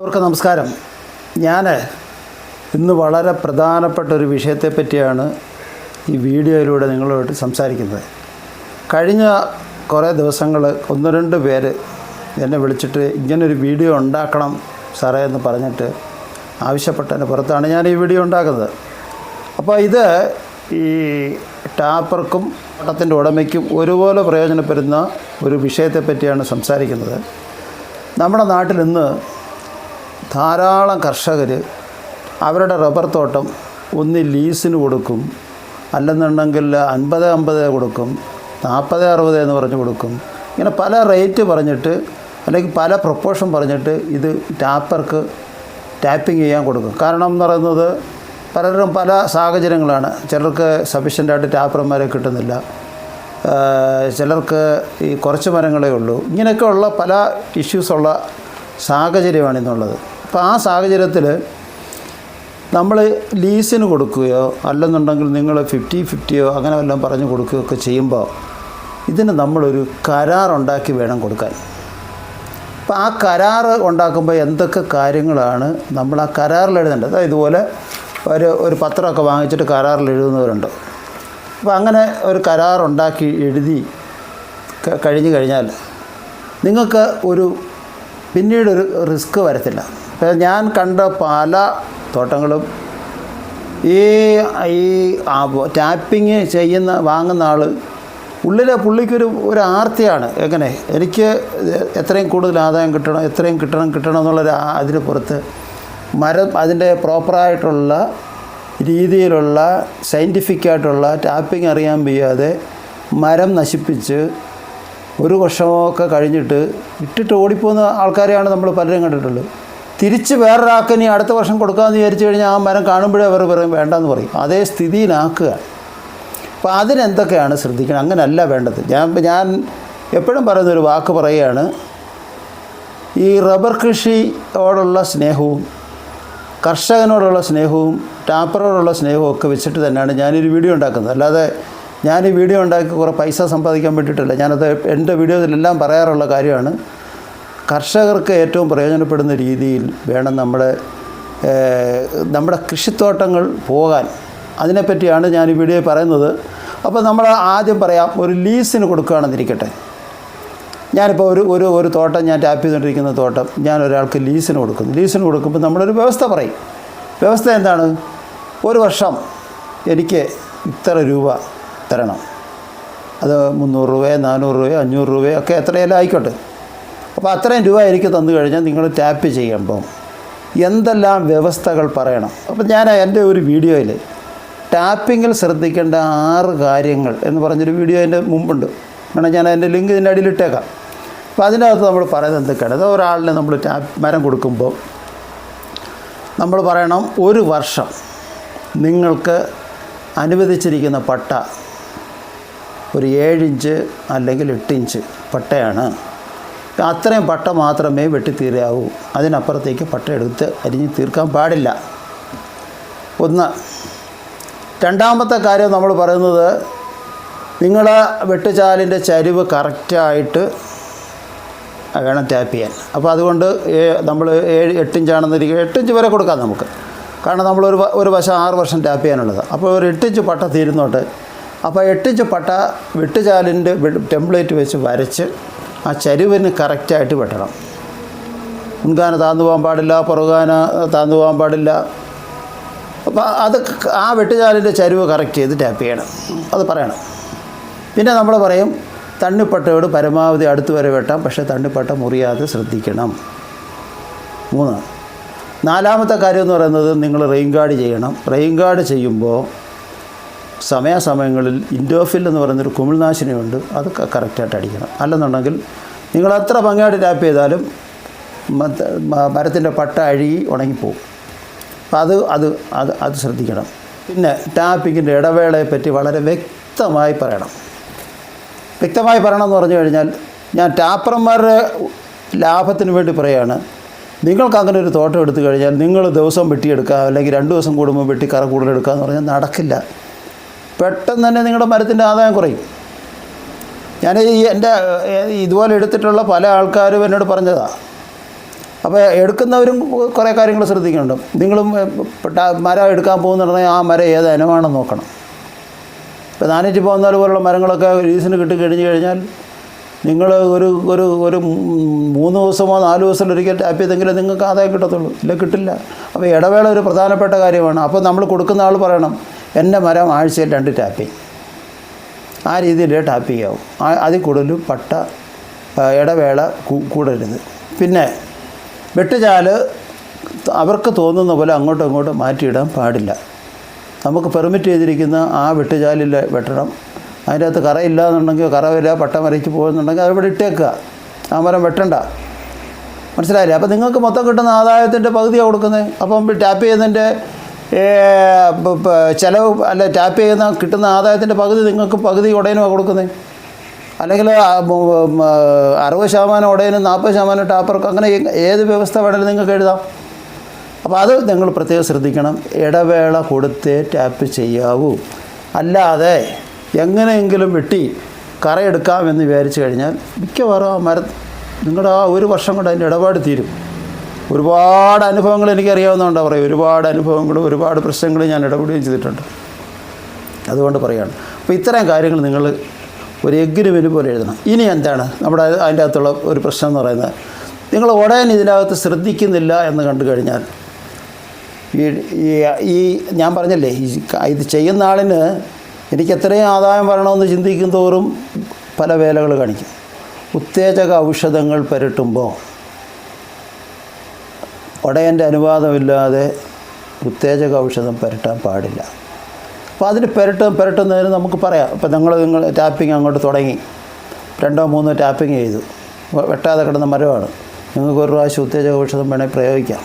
അവർക്ക് നമസ്കാരം. ഞാൻ ഇന്ന് വളരെ പ്രധാനപ്പെട്ട ഒരു വിഷയത്തെ പറ്റിയാണ് ഈ വീഡിയോയിലൂടെ നിങ്ങളോട് സംസാരിക്കുന്നത്. കഴിഞ്ഞ കുറേ ദിവസങ്ങൾ ഒന്ന് രണ്ട് പേര് എന്നെ വിളിച്ചിട്ട് ഇങ്ങനൊരു വീഡിയോ ഉണ്ടാക്കണം സാറേ എന്ന് പറഞ്ഞിട്ട് ആവശ്യപ്പെട്ടതിന് പുറത്താണ് ഞാൻ ഈ വീഡിയോ ഉണ്ടാക്കുന്നത്. അപ്പോൾ ഇത് ഈ ടാപ്പർക്കും പട്ടത്തിന്റെ ഉടമയ്ക്കും ഒരുപോലെ പ്രയോജനപ്പെടുന്ന ഒരു വിഷയത്തെ പറ്റിയാണ് സംസാരിക്കുന്നത്. നമ്മുടെ നാട്ടിൽ ഇന്ന് ധാരാളം കർഷകർ അവരുടെ റബ്ബർ തോട്ടം ഒന്ന് ലീസിന് കൊടുക്കും. അല്ലെന്നുണ്ടെങ്കിൽ അൻപത് അമ്പത് കൊടുക്കും. നാൽപ്പത് അറുപത് എന്ന് പറഞ്ഞ് കൊടുക്കും. ഇങ്ങനെ പല റേറ്റ് പറഞ്ഞിട്ട് അല്ലെങ്കിൽ പല പ്രൊപ്പോഷൻ പറഞ്ഞിട്ട് ഇത് ടാപ്പർക്ക് ടാപ്പിംഗ് ചെയ്യാൻ കൊടുക്കും. കാരണം എന്ന് പറയുന്നത് പലരും പല സാഹചര്യങ്ങളാണ്. ചിലർക്ക് സഫീഷ്യന്റായിട്ട് ടാപ്പർമാരെ കിട്ടുന്നില്ല. ചിലർക്ക് ഈ കുറച്ച് മരങ്ങളേ ഉള്ളൂ. ഇങ്ങനെയൊക്കെയുള്ള പല ഇഷ്യൂസുള്ള സാഹചര്യമാണ് ഇന്നുള്ളത് അപ്പോൾ ആ സാഹചര്യത്തിൽ നമ്മൾ ലീസിന് കൊടുക്കുകയോ അല്ലെന്നുണ്ടെങ്കിൽ നിങ്ങൾ ഫിഫ്റ്റി ഫിഫ്റ്റിയോ അങ്ങനെ വല്ലതും പറഞ്ഞു കൊടുക്കുകയോ ഒക്കെ ചെയ്യുമ്പോൾ ഇതിന് നമ്മളൊരു കരാറുണ്ടാക്കി വേണം കൊടുക്കാൻ. അപ്പോൾ ആ കരാർ ഉണ്ടാക്കുമ്പോൾ എന്തൊക്കെ കാര്യങ്ങളാണ് നമ്മൾ ആ കരാറിൽ എഴുതേണ്ടത് അതായത് ഇതുപോലെ ഒരു ഒരു പത്രമൊക്കെ വാങ്ങിച്ചിട്ട് കരാറിൽ എഴുതുന്നവരുണ്ട് അപ്പോൾ അങ്ങനെ ഒരു കരാറുണ്ടാക്കി എഴുതി കഴിഞ്ഞു കഴിഞ്ഞാൽ നിങ്ങൾക്ക് ഒരു പിന്നീടൊരു റിസ്ക് വരത്തില്ല. ഞാൻ കണ്ട പല തോട്ടങ്ങളും ഈ ഈ ടാപ്പിങ് ചെയ്യുന്ന വാങ്ങുന്ന ആൾ ഉള്ളിലെ പുള്ളിക്കൊരു ഒരു ആർത്തിയാണ്. എങ്ങനെ? എനിക്ക് എത്രയും കൂടുതൽ ആദായം കിട്ടണം എത്രയും കിട്ടണം കിട്ടണം എന്നുള്ളൊരു അതിന് പുറത്ത് മരം അതിന്റെ പ്രോപ്പറായിട്ടുള്ള രീതിയിലുള്ള സയന്റിഫിക്കായിട്ടുള്ള ടാപ്പിംഗ് അറിയാൻ വയ്യാതെ മരം നശിപ്പിച്ച് ഒരു വർഷമൊക്കെ കഴിഞ്ഞിട്ട് ഇട്ടിട്ട് ഓടിപ്പോകുന്ന ആൾക്കാരെയാണ് നമ്മൾ പലരും കണ്ടിട്ടുള്ളത്. തിരിച്ച് വേറൊരാൾക്ക് ഇനി അടുത്ത വർഷം കൊടുക്കാമെന്ന് വിചാരിച്ചു കഴിഞ്ഞാൽ ആ മരം കാണുമ്പോഴേ അവർ പറയും വേണ്ടെന്ന് പറയും. അതേ സ്ഥിതിയിലാക്കുക. അപ്പോൾ അതിനെന്തൊക്കെയാണ് ശ്രദ്ധിക്കണം? അങ്ങനെയല്ല വേണ്ടത്. ഞാൻ ഞാൻ എപ്പോഴും പറയുന്നൊരു വാക്ക് പറയുകയാണ് ഈ റബ്ബർ കൃഷിയോടുള്ള സ്നേഹവും കർഷകനോടുള്ള സ്നേഹവും ടാപ്പറോടുള്ള സ്നേഹവും ഒക്കെ വെച്ചിട്ട് തന്നെയാണ് ഞാനൊരു വീഡിയോ ഉണ്ടാക്കുന്നത്. അല്ലാതെ ഞാൻ ഈ വീഡിയോ ഉണ്ടാക്കി കുറേ പൈസ സമ്പാദിക്കാൻ വേണ്ടിയിട്ടല്ല. ഞാനത് എന്റെ വീഡിയോയിലെല്ലാം പറയാറുള്ള കാര്യമാണ്. കർഷകർക്ക് ഏറ്റവും പ്രയോജനപ്പെടുന്ന രീതിയിൽ വേണം നമ്മുടെ നമ്മുടെ കൃഷിത്തോട്ടങ്ങൾ പോകാൻ. അതിനെപ്പറ്റിയാണ് ഞാൻ ഈ വീഡിയോയിൽ പറയുന്നത്. അപ്പോൾ നമ്മൾ ആദ്യം പറയാം ഒരു ലീസിന് കൊടുക്കുകയാണെന്നിരിക്കട്ടെ. ഞാനിപ്പോൾ ഒരു ഒരു ഒരു തോട്ടം ഞാൻ ടാപ്പ് ചെയ്തുകൊണ്ടിരിക്കുന്ന തോട്ടം ഞാൻ ഒരാൾക്ക് ലീസിന് കൊടുക്കുന്നു. ലീസിന് കൊടുക്കുമ്പോൾ നമ്മളൊരു വ്യവസ്ഥ പറയും. വ്യവസ്ഥ എന്താണ്? ഒരു വർഷം എനിക്ക് ഇത്ര രൂപ തരണം. അത് മുന്നൂറ് രൂപയോ നാനൂറ് രൂപയോ അഞ്ഞൂറ് രൂപയോ ഒക്കെ എത്രയെല്ലാം ആയിക്കോട്ടെ. അപ്പോൾ അത്രയും രൂപ എനിക്ക് തന്നു കഴിഞ്ഞാൽ നിങ്ങൾ ടാപ്പ് ചെയ്യുമ്പം എന്തെല്ലാം വ്യവസ്ഥകൾ പറയണം. അപ്പോൾ ഞാൻ എന്റെ ഒരു വീഡിയോയിൽ ടാപ്പിങ്ങിൽ ശ്രദ്ധിക്കേണ്ട ആറ് കാര്യങ്ങൾ എന്ന് പറഞ്ഞൊരു വീഡിയോ എന്റെ മുമ്പുണ്ട്. വേണം ഞാൻ അതിന്റെ ലിങ്ക് ഇതിന്റെ അടിയിൽ ഇട്ടേക്കാം. അപ്പോൾ അതിനകത്ത് നമ്മൾ പറയുന്നത് എന്തൊക്കെയാണ്? അത് ഒരാളിന് നമ്മൾ ടാപ്പ് മരം കൊടുക്കുമ്പോൾ നമ്മൾ പറയണം ഒരു വർഷം നിങ്ങൾക്ക് അനുവദിച്ചിരിക്കുന്ന പട്ട ഒരു ഏഴിഞ്ച് അല്ലെങ്കിൽ എട്ടിഞ്ച് പട്ടയാണ്. അത്രയും പട്ട മാത്രമേ വെട്ടിത്തീരാവൂ അതിനപ്പുറത്തേക്ക് പട്ട എടുത്ത് അരിഞ്ഞ് തീർക്കാൻ പാടില്ല. ഒന്ന് രണ്ടാമത്തെ കാര്യം നമ്മൾ പറയുന്നത് നിങ്ങൾ വെട്ടുചാലിന്റെ ചരിവ് കറക്റ്റായിട്ട് വേണം ടാപ്പ് ചെയ്യാൻ. അപ്പോൾ അതുകൊണ്ട് നമ്മൾ ഏഴ് എട്ടിഞ്ചാണെന്നിരിക്കുക എട്ടിഞ്ച് വരെ കൊടുക്കാം നമുക്ക്. കാരണം നമ്മളൊരു ഒരു വശം ആറ് വർഷം ടാപ്പ് ചെയ്യാനുള്ളത്. അപ്പോൾ ഒരു എട്ടിഞ്ച് പട്ട തീരുന്നോട്ട് അപ്പോൾ എട്ടിഞ്ച് പട്ട വെട്ടുചാലിന്റെ ടെംപ്ലേറ്റ് വെച്ച് വരച്ച് ആ ചരിവിന് കറക്റ്റായിട്ട് വെട്ടണം. മുൻകാന താന്നു പോകാൻ പാടില്ല പുറകാന താന്നു പോകാൻ പാടില്ല. അപ്പോൾ അത് ആ വെട്ടുചാലിന്റെ ചരിവ് കറക്റ്റ് ചെയ്ത് ടാപ്പ് ചെയ്യണം. അത് പറയണം. പിന്നെ നമ്മൾ പറയും തണ്ണിപ്പട്ടയോട് പരമാവധി അടുത്ത് വരെ വെട്ടാം പക്ഷേ തണ്ണിപ്പട്ട മുറിയാതെ ശ്രദ്ധിക്കണം. മൂന്ന്. നാലാമത്തെ കാര്യം എന്ന് പറയുന്നത് നിങ്ങൾ റെയിൻ ഗാർഡ് ചെയ്യണം. റെയിൻ ഗാർഡ് ചെയ്യുമ്പോൾ സമയാസമയങ്ങളിൽ ഇൻഡോഫിൽ എന്ന് പറയുന്നൊരു കുമിൾനാശിനിയുണ്ട് അത് കറക്റ്റായിട്ട് അടിക്കണം. അല്ലെന്നുണ്ടെങ്കിൽ നിങ്ങൾ എത്ര ഭംഗിയായിട്ട് ടാപ്പ് ചെയ്താലും മരത്തിന്റെ പട്ട അഴുകി ഉണങ്ങിപ്പോവും. അപ്പം അത് അത് അത് അത് ശ്രദ്ധിക്കണം. പിന്നെ ടാപ്പിങ്ങിന്റെ ഇടവേളയെ പറ്റി വളരെ വ്യക്തമായി പറയണം. വ്യക്തമായി പറയണം എന്ന് പറഞ്ഞു കഴിഞ്ഞാൽ ഞാൻ ടാപ്പർമാരുടെ ലാഭത്തിന് വേണ്ടി പറയുകയാണ്. നിങ്ങൾക്ക് അങ്ങനെ ഒരു തോട്ടം എടുത്തു കഴിഞ്ഞാൽ നിങ്ങൾ ദിവസം വെട്ടിയെടുക്കുക അല്ലെങ്കിൽ രണ്ട് ദിവസം കൂടുമ്പോൾ വെട്ടി കറ കൂടുതലെടുക്കുക എന്ന് പറഞ്ഞാൽ നടക്കില്ല. പെട്ടെന്ന് തന്നെ നിങ്ങളുടെ മരത്തിന്റെ ആദായം കുറയും. ഞാൻ ഈ എന്റെ ഇതുപോലെ എടുത്തിട്ടുള്ള പല ആൾക്കാരും എന്നോട് പറഞ്ഞതാണ് അപ്പോൾ എടുക്കുന്നവരും കുറേ കാര്യങ്ങൾ ശ്രദ്ധിക്കുന്നുണ്ട്. നിങ്ങളും മരം എടുക്കാൻ പോകുന്നുണ്ടെങ്കിൽ ആ മരം ഏത് ഇനമാണെന്ന് നോക്കണം. ഇപ്പോൾ നാനൂറ്റി പോകുന്ന പോലുള്ള മരങ്ങളൊക്കെ ലീസിന് കിട്ടി കഴിഞ്ഞ് കഴിഞ്ഞാൽ നിങ്ങൾ ഒരു ഒരു ഒരു മൂന്ന് ദിവസമോ നാല് ദിവസം ഒരിക്കൽ ടാപ്പ് ചെയ്തെങ്കിലും നിങ്ങൾക്ക് ആദായം കിട്ടത്തുള്ളൂ. ഇല്ല കിട്ടില്ല. അപ്പോൾ ഇടവേള ഒരു പ്രധാനപ്പെട്ട കാര്യമാണ്. അപ്പോൾ നമ്മൾ കൊടുക്കുന്ന ആൾ പറയണം എന്റെ മരം ആഴ്ചയിൽ രണ്ട് ടാപ്പിംഗ്. ആ രീതിയിൽ ടാപ്പിംഗ് ആവും അതിൽ കൂടുതലും പട്ട ഇടവേള കൂടരുത്. പിന്നെ വെട്ടുചാൽ അവർക്ക് തോന്നുന്ന പോലെ അങ്ങോട്ടും ഇങ്ങോട്ടും മാറ്റിയിടാൻ പാടില്ല. നമുക്ക് പെർമിറ്റ് ചെയ്തിരിക്കുന്ന ആ വെട്ടുചാലിൽ വെട്ടണം. അതിന്റെ അകത്ത് കറയില്ല എന്നുണ്ടെങ്കിൽ കറ വരിക പട്ട മരയ്ക്ക് പോകുന്നുണ്ടെങ്കിൽ അത് ഇവിടെ ഇട്ടേക്കുക. ആ മരം വെട്ടണ്ട. മനസ്സിലായില്ലേ? അപ്പോൾ നിങ്ങൾക്ക് മൊത്തം കിട്ടുന്ന ആദായത്തിന്റെ പകുതിയാണ് കൊടുക്കുന്നത്. അപ്പം ടാപ്പ് ചെയ്യുന്നതിന്റെ ചിലവ് അല്ല ടാപ്പ് ചെയ്യുന്ന കിട്ടുന്ന ആദായത്തിന്റെ പകുതി നിങ്ങൾക്ക് പകുതി ഉടയനുമാണ് കൊടുക്കുന്നത് അല്ലെങ്കിൽ അറുപത് ശതമാനം ഉടയനും നാൽപ്പത് ശതമാനം ടാപ്പർക്കും അങ്ങനെ ഏത് വ്യവസ്ഥ വേണമെങ്കിലും നിങ്ങൾക്ക് എഴുതാം. അപ്പോൾ അത് നിങ്ങൾ പ്രത്യേകം ശ്രദ്ധിക്കണം. ഇടവേള കൊടുത്തേ ടാപ്പ് ചെയ്യാവൂ. അല്ലാതെ എങ്ങനെയെങ്കിലും വെട്ടി കറയെടുക്കാമെന്ന് വിചാരിച്ചു കഴിഞ്ഞാൽ മിക്കവാറും ആ മര നിങ്ങളുടെ ആ ഒരു വർഷം കൊണ്ട് അതിന്റെ ഇടപാട് തീരും. ഒരുപാട് അനുഭവങ്ങൾ എനിക്കറിയാവുന്നതുകൊണ്ടാണ് പറയും ഒരുപാട് അനുഭവങ്ങളും ഒരുപാട് പ്രശ്നങ്ങളും ഞാൻ ഇടപെടുകയും ചെയ്തിട്ടുണ്ട്. അതുകൊണ്ട് പറയുകയാണ്. അപ്പോൾ ഇത്തരം കാര്യങ്ങൾ നിങ്ങൾ ഒരു എഗ്രിമെന്റ് പോലെ എഴുതണം. ഇനി എന്താണ്? നമ്മുടെ അതിന്റെ അകത്തുള്ള ഒരു പ്രശ്നം എന്ന് പറയുന്നത് നിങ്ങൾ ഉടൻ ഇതിനകത്ത് ശ്രദ്ധിക്കുന്നില്ല എന്ന് കണ്ടു കഴിഞ്ഞാൽ ഈ ഈ- ഞാൻ പറഞ്ഞല്ലേ ഇത് ചെയ്യുന്ന ആളിന് എനിക്ക് എത്രയും ആദായം വരണമെന്ന് ചിന്തിക്കും തോറും പല വേലകൾ കാണിക്കും. ഉത്തേജക ഔഷധങ്ങൾ പുരട്ടുമ്പോൾ ഒടയന്റെ അനുവാദമില്ലാതെ ഉത്തേജക ഔഷധം പുരട്ടാൻ പാടില്ല. അപ്പോൾ അതിന് പുരട്ടും പുരട്ടുന്നതിന് നമുക്ക് പറയാം. ഇപ്പോൾ നിങ്ങൾ നിങ്ങൾ ടാപ്പിംഗ് അങ്ങോട്ട് തുടങ്ങി. രണ്ടോ മൂന്നോ ടാപ്പിംഗ് ചെയ്തു. വെട്ടാതെ കിടന്ന മരമാണ്. നിങ്ങൾക്ക് ഒരു പ്രാവശ്യം ഉത്തേജക ഔഷധം വേണമെങ്കിൽ പ്രയോഗിക്കാം.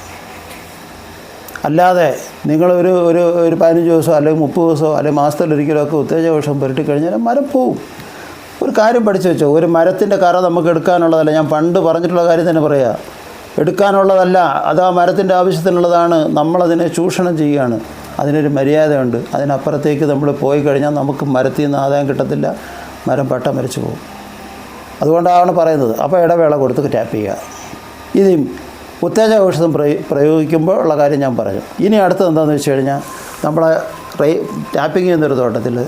അല്ലാതെ നിങ്ങളൊരു ഒരു ഒരു പതിനഞ്ച് ദിവസമോ അല്ലെങ്കിൽ മുപ്പത് ദിവസമോ അല്ലെങ്കിൽ മാസത്തിലൊരിക്കലോ ഒക്കെ ഉത്തേജക ഔഷധം പുരട്ടി കഴിഞ്ഞാൽ മരം പോവും. ഒരു കാര്യം പഠിച്ചു വെച്ചോ. ഒരു മരത്തിന്റെ കറ നമുക്ക് എടുക്കാനുള്ളതല്ല. ഞാൻ പണ്ട് പറഞ്ഞിട്ടുള്ള കാര്യം തന്നെ പറയാം. എടുക്കാനുള്ളതല്ല അത് ആ മരത്തിന്റെ ആവശ്യത്തിനുള്ളതാണ്. നമ്മളതിനെ ചൂഷണം ചെയ്യുകയാണ്. അതിനൊരു മര്യാദയുണ്ട്. അതിനപ്പുറത്തേക്ക് നമ്മൾ പോയി കഴിഞ്ഞാൽ നമുക്ക് മരത്തിൽ നിന്ന് ആദായം കിട്ടത്തില്ല. മരം പെട്ടെന്ന് മരിച്ചു പോകും. അതുകൊണ്ടാണ് പറയുന്നത്. അപ്പോൾ ഇടവേള കൊടുത്ത് ടാപ്പ് ചെയ്യുക. ഇനിയും ഉത്തേജക ഔഷധം പ്രയോ പ്രയോഗിക്കുമ്പോൾ ഉള്ള കാര്യം ഞാൻ പറഞ്ഞു. ഇനി അടുത്തത് എന്താണെന്ന് വെച്ച് കഴിഞ്ഞാൽ നമ്മളെ റെയ് ടാപ്പിംഗ് ചെയ്യുന്നൊരു തോട്ടത്തിൽ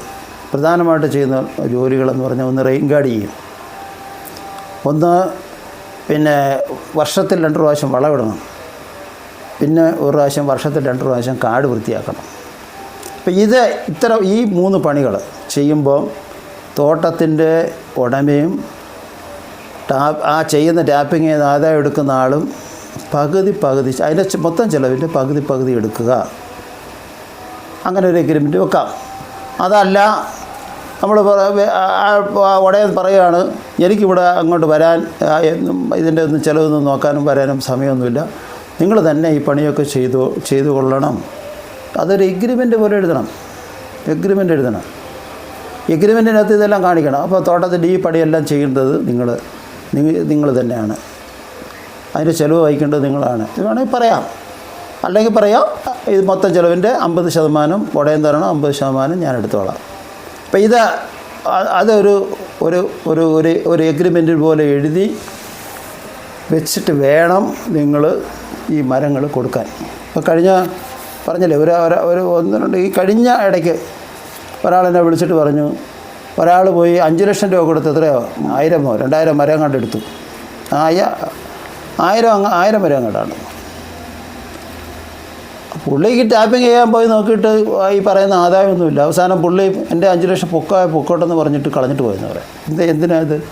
പ്രധാനമായിട്ട് ചെയ്യുന്ന ജോലികളെന്ന് പറഞ്ഞാൽ ഒന്ന് റെയിൻ ഗാർഡ് ചെയ്യും ഒന്ന് പിന്നെ വർഷത്തിൽ രണ്ട് പ്രാവശ്യം വളമിടണം. പിന്നെ ഒരു പ്രാവശ്യം വർഷത്തിൽ രണ്ട് പ്രാവശ്യം കാട് വൃത്തിയാക്കണം. അപ്പം ഇത് ഇത്തരം ഈ മൂന്ന് പണികൾ ചെയ്യുമ്പോൾ തോട്ടത്തിന്റെ ഉടമയും ടാപ്പ് ആ ചെയ്യുന്ന ടാപ്പിംഗ് ചെയ്ത് ആദായം എടുക്കുന്ന ആളും പകുതി പകുതി അതിന്റെ മൊത്തം ചിലവിന്റെ പകുതി പകുതി എടുക്കുക. അങ്ങനെ ഒരു എഗ്രിമെന്റ് വെക്കാം. അതല്ല നമ്മൾ ഉടയെന്ന് പറയുകയാണ് എനിക്കിവിടെ അങ്ങോട്ട് വരാൻ ഇതിന്റെ ഒന്നും ചിലവൊന്നും നോക്കാനും വരാനും സമയമൊന്നുമില്ല. നിങ്ങൾ തന്നെ ഈ പണിയൊക്കെ ചെയ്തു ചെയ്തു കൊള്ളണം. അതൊരു എഗ്രിമെന്റ് പോലെ എഴുതണം. എഗ്രിമെന്റ് എഴുതണം. എഗ്രിമെന്റിനകത്ത് ഇതെല്ലാം കാണിക്കണം. അപ്പോൾ തോട്ടത്തിന്റെ ഈ പണിയെല്ലാം ചെയ്യേണ്ടത് നിങ്ങൾ നിങ്ങൾ തന്നെയാണ്. അതിന്റെ ചിലവ് വഹിക്കേണ്ടത് നിങ്ങളാണ്. ഇത് വേണമെങ്കിൽ പറയാം. അല്ലെങ്കിൽ പറയാം ഇത് മൊത്തം ചിലവിന്റെ അമ്പത് ശതമാനം ഉടയം തരണം അമ്പത് ശതമാനം ഞാൻ എടുത്തോളാം. അപ്പോൾ ഇത് അതൊരു ഒരു ഒരു ഒരു ഒരു എഗ്രിമെന്റ് പോലെ എഴുതി വെച്ചിട്ട് വേണം നിങ്ങൾ ഈ മരങ്ങൾ കൊടുക്കാൻ. അപ്പോൾ കഴിഞ്ഞ പറഞ്ഞല്ലേ ഒരു ഒരു- ഒന്ന് രണ്ട് ഈ കഴിഞ്ഞ ഇടയ്ക്ക് ഒരാളെന്നെ വിളിച്ചിട്ട് പറഞ്ഞു ഒരാൾ പോയി അഞ്ച് ലക്ഷം രൂപ കൊടുത്ത് എത്രയോ? ആയിരമോ രണ്ടായിരം മരം കണ്ടെടുത്തു. ആയ ആയിരം അങ്ങ് ആയിരം മരം കണ്ടാണ്. പുള്ളിക്ക് ടാപ്പിംഗ് ചെയ്യാൻ പോയി നോക്കിയിട്ട് ഈ പറയുന്ന ആദായമൊന്നുമില്ല. അവസാനം പുള്ളി എന്റെ അഞ്ച് ലക്ഷം പൊക്കായ പൊക്കോട്ടെന്ന് പറഞ്ഞിട്ട് കളഞ്ഞിട്ട് പോയെന്ന് പറയാം. എന്ത് എന്തിനാ ഇത്?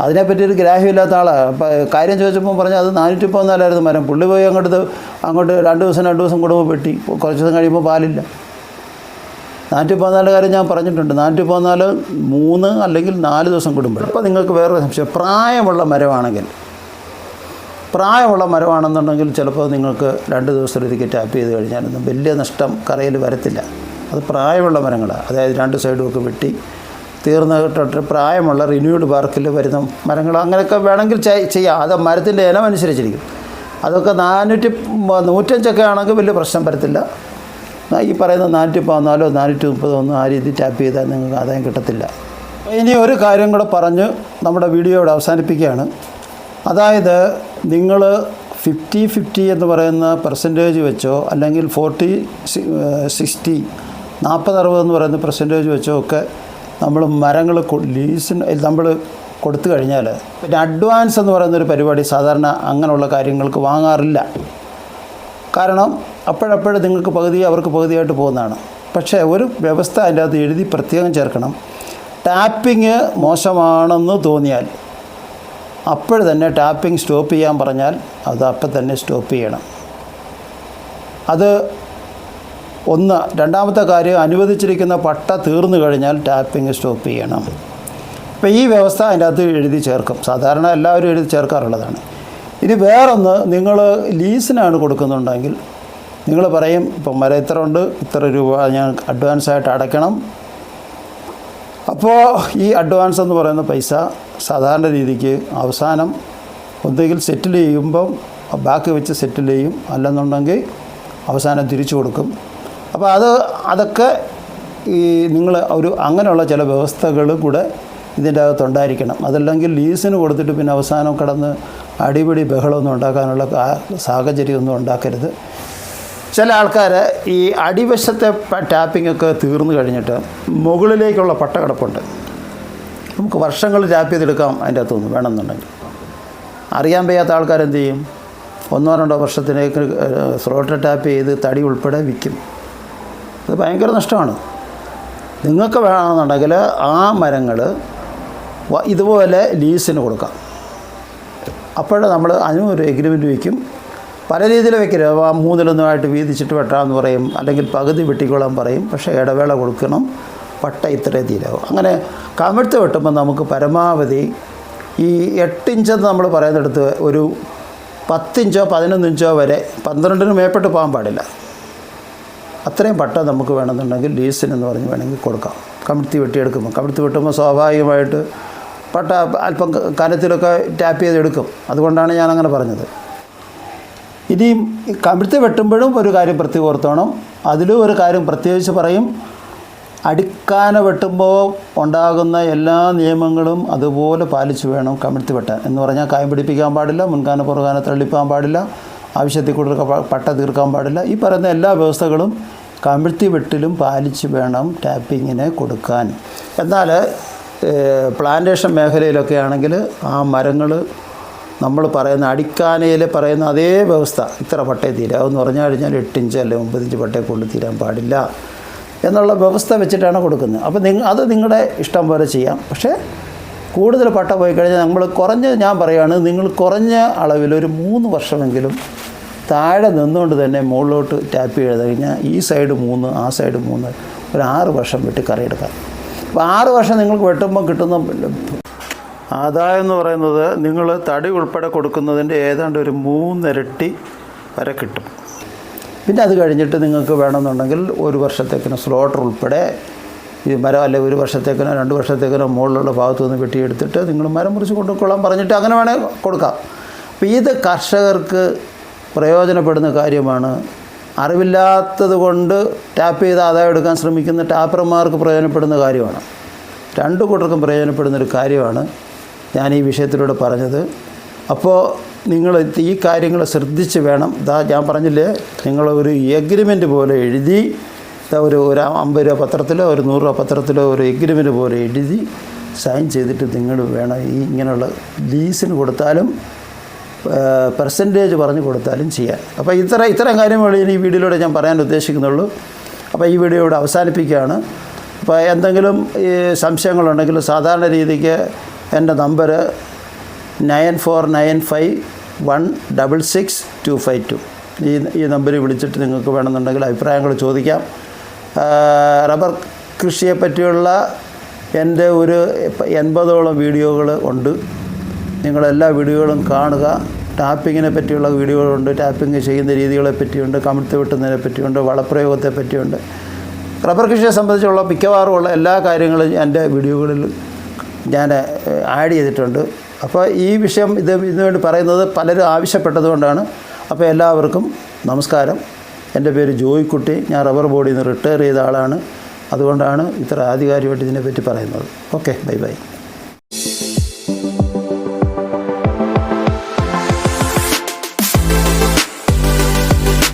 അതിനെപ്പറ്റി ഒരു ഗ്രാഹ്യമില്ലാത്ത ആളാണ് കാര്യം ചോദിച്ചപ്പോൾ പറഞ്ഞു അത് നാനൂറ്റി പതിനാലായിരുന്നു മരം. പുള്ളി പോയി അങ്ങോട്ട് അങ്ങോട്ട് രണ്ട് ദിവസം രണ്ട് ദിവസം കൂടുമ്പോൾ വെട്ടി. കുറച്ച് ദിവസം കഴിയുമ്പോൾ പാലില്ല. നാനൂറ്റി പതിനാല് കാര്യം ഞാൻ പറഞ്ഞിട്ടുണ്ട്. നാനൂറ്റി പതിനാല് മൂന്ന് അല്ലെങ്കിൽ നാല് ദിവസം കൂടുമ്പോൾ അപ്പോൾ നിങ്ങൾക്ക് വേറൊരു സംശയം. പ്രായമുള്ള മരമാണെങ്കിൽ പ്രായമുള്ള മരമാണെന്നുണ്ടെങ്കിൽ ചിലപ്പോൾ നിങ്ങൾക്ക് രണ്ട് ദിവസത്തിലൊരിക്കൽ ടാപ്പ് ചെയ്ത് കഴിഞ്ഞാലൊന്നും വലിയ നഷ്ടം കറയിൽ വരത്തില്ല. അത് പ്രായമുള്ള മരങ്ങളാണ് അതായത് രണ്ട് സൈഡും ഒക്കെ വെട്ടി തീർന്ന തൊട്ട് പ്രായമുള്ള റിന്യൂഡ് പാർക്കിൽ വരുന്ന മരങ്ങൾ അങ്ങനെയൊക്കെ വേണമെങ്കിൽ ചെയ്- ചെയ്യാം. അത് മരത്തിന്റെ ഇനം അനുസരിച്ചിരിക്കും. അതൊക്കെ നാനൂറ്റി നൂറ്റഞ്ചൊക്കെ ആണെങ്കിൽ വലിയ പ്രശ്നം വരത്തില്ല. ഈ പറയുന്ന നാനൂറ്റി പതിനാലോ നാനൂറ്റി മുപ്പതോ ഒന്നും ആ രീതി ടാപ്പ് ചെയ്താൽ നിങ്ങൾക്ക് ആദായം കിട്ടത്തില്ല. ഇനി ഒരു കാര്യം കൂടെ പറഞ്ഞ് നമ്മുടെ വീഡിയോ ഇവിടെ അവസാനിപ്പിക്കുകയാണ്. അതായത് നിങ്ങൾ ഫിഫ്റ്റി ഫിഫ്റ്റി എന്ന് പറയുന്ന പെർസെന്റേജ് വെച്ചോ അല്ലെങ്കിൽ ഫോർട്ടി സിക്സ്റ്റി നാൽപ്പത് അറുപത് എന്ന് പറയുന്ന പെർസെന്റേജ് വെച്ചോ ഒക്കെ നമ്മൾ മരങ്ങൾ ലീസിന് നമ്മൾ കൊടുത്തു കഴിഞ്ഞാൽ പിന്നെ അഡ്വാൻസ് എന്ന് പറയുന്ന ഒരു പരിപാടി സാധാരണ അങ്ങനെയുള്ള കാര്യങ്ങൾക്ക് വാങ്ങാറില്ല. കാരണം അപ്പോഴപ്പോഴും നിങ്ങൾക്ക് പകുതി അവർക്ക് പകുതിയായിട്ട് പോകുന്നതാണ്. പക്ഷേ ഒരു വ്യവസ്ഥ അതിന്റെ അകത്ത് എഴുതി പ്രത്യേകം ചേർക്കണം. ടാപ്പിങ് മോശമാണെന്ന് തോന്നിയാൽ അപ്പോൾ തന്നെ ടാപ്പിംഗ് സ്റ്റോപ്പ് ചെയ്യാൻ പറഞ്ഞാൽ അത് അപ്പം തന്നെ സ്റ്റോപ്പ് ചെയ്യണം. അത് ഒന്ന് രണ്ടാമത്തെ കാര്യം അനുവദിച്ചിരിക്കുന്ന പട്ട തീർന്നു കഴിഞ്ഞാൽ ടാപ്പിംഗ് സ്റ്റോപ്പ് ചെയ്യണം. അപ്പോൾ ഈ വ്യവസ്ഥ അതിന്റെ അകത്ത് എഴുതി ചേർക്കും. സാധാരണ എല്ലാവരും എഴുതി ചേർക്കാറുള്ളതാണ്. ഇനി വേറൊന്ന് നിങ്ങൾ ലീസിനാണ് കൊടുക്കുന്നുണ്ടെങ്കിൽ നിങ്ങൾ പറയും ഇപ്പം വരെ ഇത്ര ഉണ്ട് ഇത്ര രൂപ ഞാൻ അഡ്വാൻസായിട്ട് അടയ്ക്കണം. അപ്പോൾ ഈ അഡ്വാൻസ് എന്ന് പറയുന്ന പൈസ സാധാരണ രീതിക്ക് അവസാനം ഒന്നുകിൽ സെറ്റിൽ ചെയ്യുമ്പം ബാക്കി വെച്ച് സെറ്റിൽ ചെയ്യും. അല്ലെന്നുണ്ടെങ്കിൽ അവസാനം തിരിച്ചു കൊടുക്കും. അപ്പോൾ അത് അതൊക്കെ ഈ നിങ്ങൾ ഒരു അങ്ങനെയുള്ള ചില വ്യവസ്ഥകൾ കൂടെ ഇതിന്റെ അകത്തുണ്ടായിരിക്കണം അതല്ലെങ്കിൽ ലീസിന് കൊടുത്തിട്ട് പിന്നെ അവസാനം കടന്ന് അടിപിടി ബഹളമൊന്നും ഉണ്ടാക്കാനുള്ള സാഹചര്യമൊന്നും ഉണ്ടാക്കരുത്. ചില ആൾക്കാർ ഈ അടിവശത്തെ ടാപ്പിംഗ് ഒക്കെ തീർന്നു കഴിഞ്ഞിട്ട് മുകളിലേക്കുള്ള പട്ട കിടപ്പുണ്ട്. നമുക്ക് വർഷങ്ങൾ ടാപ്പ് ചെയ്തെടുക്കാം അതിന്റെ അകത്തുനിന്ന് വേണമെന്നുണ്ടെങ്കിൽ. അറിയാൻ വയ്യാത്ത ആൾക്കാരെന്ത് ചെയ്യും? ഒന്നോ രണ്ടോ വർഷത്തിലേക്ക് സ്ലോട്ട് ടാപ്പ് ചെയ്ത് തടി ഉൾപ്പെടെ വിൽക്കും. അത് ഭയങ്കര നഷ്ടമാണ്. നിങ്ങൾക്ക് വേണമെന്നുണ്ടെങ്കിൽ ആ മരങ്ങൾ ഇതുപോലെ ലീസിന് കൊടുക്കാം. അപ്പോഴേ നമ്മൾ അതിനും ഒരു എഗ്രിമെന്റ് വയ്ക്കും. പല രീതിയിൽ വയ്ക്കരുത് ആ മൂന്നിലൊന്നുമായിട്ട് വീതിച്ചിട്ട് വെട്ടാമെന്ന് പറയും. അല്ലെങ്കിൽ പകുതി വെട്ടിക്കൊള്ളാൻ പറയും. പക്ഷേ ഇടവേള കൊടുക്കണം. പട്ട ഇത്ര തീരാവും. അങ്ങനെ കമിഴ്ത്ത് വെട്ടുമ്പോൾ നമുക്ക് പരമാവധി ഈ എട്ടിഞ്ചെന്ന് നമ്മൾ പറയുന്നിടത്ത് ഒരു പത്തിഞ്ചോ പതിനൊന്നിഞ്ചോ വരെ പന്ത്രണ്ടിന് മേപ്പെട്ട് പോകാൻ പാടില്ല. അത്രയും പട്ട നമുക്ക് വേണമെന്നുണ്ടെങ്കിൽ ലീസിന് എന്ന് പറഞ്ഞ് വേണമെങ്കിൽ കൊടുക്കാം. കമിഴ്ത്തി വെട്ടിയെടുക്കുമ്പോൾ കമിഴ്ത്തി വെട്ടുമ്പോൾ സ്വാഭാവികമായിട്ട് പട്ട അല്പം കനത്തിലൊക്കെ ടാപ്പ് ചെയ്തെടുക്കും അതുകൊണ്ടാണ് ഞാൻ അങ്ങനെ പറഞ്ഞത്. ഇനിയും കമിഴ്ത്തി വെട്ടുമ്പോഴും ഒരു കാര്യം പ്രത്യേകം ഓർത്തോണം. അതിലും ഒരു കാര്യം പ്രത്യേകിച്ച് പറയും. അടിക്കാന വെട്ടുമ്പോൾ ഉണ്ടാകുന്ന എല്ലാ നിയമങ്ങളും അതുപോലെ പാലിച്ചു വേണം കമിഴ്ത്തി വെട്ടാൻ. എന്ന് പറഞ്ഞാൽ കായം പിടിപ്പിക്കാൻ പാടില്ല മുൻകാന പുറകാന തള്ളിപ്പാൻ പാടില്ല ആവശ്യത്തിൽ കൂടുതൽ പട്ട തീർക്കാൻ പാടില്ല. ഈ പറയുന്ന എല്ലാ വ്യവസ്ഥകളും കമിഴ്ത്തി വെട്ടിലും പാലിച്ച് വേണം ടാപ്പിങ്ങിന് കൊടുക്കാൻ. എന്നാൽ പ്ലാന്റേഷൻ മേഖലയിലൊക്കെ ആണെങ്കിൽ ആ മരങ്ങൾ നമ്മൾ പറയുന്ന അടിക്കാനയിൽ പറയുന്ന അതേ വ്യവസ്ഥ ഇത്ര പട്ടേ തീരാമെന്ന് പറഞ്ഞു കഴിഞ്ഞാൽ എട്ടിഞ്ച് അല്ലെങ്കിൽ ഒമ്പതിഞ്ച് പട്ടേ കൊണ്ട് തീരാൻ പാടില്ല. എന്നുള്ള വ്യവസ്ഥ വെച്ചിട്ടാണ് കൊടുക്കുന്നത്. അപ്പോൾ നിങ്ങൾ അത് നിങ്ങളുടെ ഇഷ്ടം പോലെ ചെയ്യാം. പക്ഷേ കൂടുതൽ പട്ട പോയി കഴിഞ്ഞാൽ നമ്മൾ കുറഞ്ഞ ഞാൻ പറയുകയാണ് നിങ്ങൾ കുറഞ്ഞ അളവിൽ ഒരു മൂന്ന് വർഷമെങ്കിലും താഴെ നിന്നുകൊണ്ട് തന്നെ മുകളിലോട്ട് ടാപ്പ് ചെയ്ത് കഴിഞ്ഞാൽ ഈ സൈഡ് മൂന്ന് ആ സൈഡ് മൂന്ന് ഒരു ആറ് വർഷം വെട്ടി കറിയെടുക്കാം അപ്പോൾ ആറ് വർഷം നിങ്ങൾക്ക് വെട്ടുമ്പോൾ കിട്ടുന്ന ആദായം എന്ന് പറയുന്നത് നിങ്ങൾ തടി ഉൾപ്പെടെ കൊടുക്കുന്നതിന്റെ ഏതാണ്ട് ഒരു മൂന്നിരട്ടി വരെ കിട്ടും. പിന്നെ അത് കഴിഞ്ഞിട്ട് നിങ്ങൾക്ക് വേണമെന്നുണ്ടെങ്കിൽ ഒരു വർഷത്തേക്കിന് സ്ലോട്ടർ ഉൾപ്പെടെ ഈ മരം അല്ലെ ഒരു വർഷത്തേക്കിനോ രണ്ട് വർഷത്തേക്കിനോ മുകളിലുള്ള ഭാഗത്തു നിന്ന് വെട്ടിയെടുത്തിട്ട് നിങ്ങൾ മരം മുറിച്ച് കൊണ്ടുകൊള്ളാൻ പറഞ്ഞിട്ട് അങ്ങനെ വേണേൽ കൊടുക്കാം. അപ്പോൾ ഇത് കർഷകർക്ക് പ്രയോജനപ്പെടുന്ന കാര്യമാണ്. അറിവില്ലാത്തത് കൊണ്ട് ടാപ്പ് ചെയ്ത് ആദായം എടുക്കാൻ ശ്രമിക്കുന്ന ടാപ്പർമാർക്ക് പ്രയോജനപ്പെടുന്ന കാര്യമാണ്. രണ്ടു കൂട്ടർക്കും പ്രയോജനപ്പെടുന്ന ഒരു കാര്യമാണ് ഞാൻ ഈ വിഷയത്തിലൂടെ പറഞ്ഞത്. അപ്പോൾ നിങ്ങൾ ഈ കാര്യങ്ങൾ ശ്രദ്ധിച്ച് വേണം. ഇതാ ഞാൻ പറഞ്ഞില്ലേ നിങ്ങൾ ഒരു എഗ്രിമെന്റ് പോലെ എഴുതി ഒരു ഒരു അമ്പത് രൂപ പത്രത്തിലോ ഒരു നൂറ് രൂപ പത്രത്തിലോ ഒരു എഗ്രിമെന്റ് പോലെ എഴുതി സൈൻ ചെയ്തിട്ട് നിങ്ങൾ വേണം ഈ ഇങ്ങനെയുള്ള ലീസിന് കൊടുത്താലും പെർസെന്റേജ് പറഞ്ഞു കൊടുത്താലും ചെയ്യാൻ. അപ്പോൾ ഇത്ര ഇത്തരം കാര്യങ്ങൾ ഈ വീഡിയോയിലൂടെ ഞാൻ പറയാൻ ഉദ്ദേശിക്കുന്നുള്ളൂ. അപ്പോൾ ഈ വീഡിയോ ഇവിടെ അവസാനിപ്പിക്കുകയാണ്. അപ്പോൾ എന്തെങ്കിലും ഈ സംശയങ്ങളുണ്ടെങ്കിൽ സാധാരണ രീതിക്ക് എന്റെ number nine four nine five one double six two five two. ഈ ഈ നമ്പറിൽ വിളിച്ചിട്ട് നിങ്ങൾക്ക് വേണമെന്നുണ്ടെങ്കിൽ അഭിപ്രായങ്ങൾ ചോദിക്കാം. റബ്ബർ കൃഷിയെ പറ്റിയുള്ള എന്റെ ഒരു എൺപതോളം വീഡിയോകൾ ഉണ്ട്. നിങ്ങളെല്ലാ വീഡിയോകളും കാണുക. ടാപ്പിങ്ങിനെ പറ്റിയുള്ള വീഡിയോകളുണ്ട്. ടാപ്പിംഗ് ചെയ്യുന്ന രീതികളെ പറ്റിയുണ്ട്. കമിഴ്ത്ത് വെട്ടുന്നതിനെ പറ്റിയുണ്ട്. വളപ്രയോഗത്തെ പറ്റിയുണ്ട്. റബ്ബർ കൃഷിയെ സംബന്ധിച്ചുള്ള മിക്കവാറുമുള്ള എല്ലാ കാര്യങ്ങളും എന്റെ വീഡിയോകളിൽ ഞാൻ ആഡ് ചെയ്തിട്ടുണ്ട്. അപ്പോൾ ഈ വിഷയം ഇത് ഇതിനു വേണ്ടി പറയുന്നത് പലരും ആവശ്യപ്പെട്ടതുകൊണ്ടാണ്. അപ്പോൾ എല്ലാവർക്കും നമസ്കാരം. എന്റെ പേര് ജോയിക്കുട്ടി. ഞാൻ റബ്ബർ ബോർഡിൽ നിന്ന് റിട്ടയർ ചെയ്ത ആളാണ്. അതുകൊണ്ടാണ് ഇത്ര ആധികാരികമായിട്ട് ഇതിനെപ്പറ്റി പറയുന്നത്. Okay bye bye.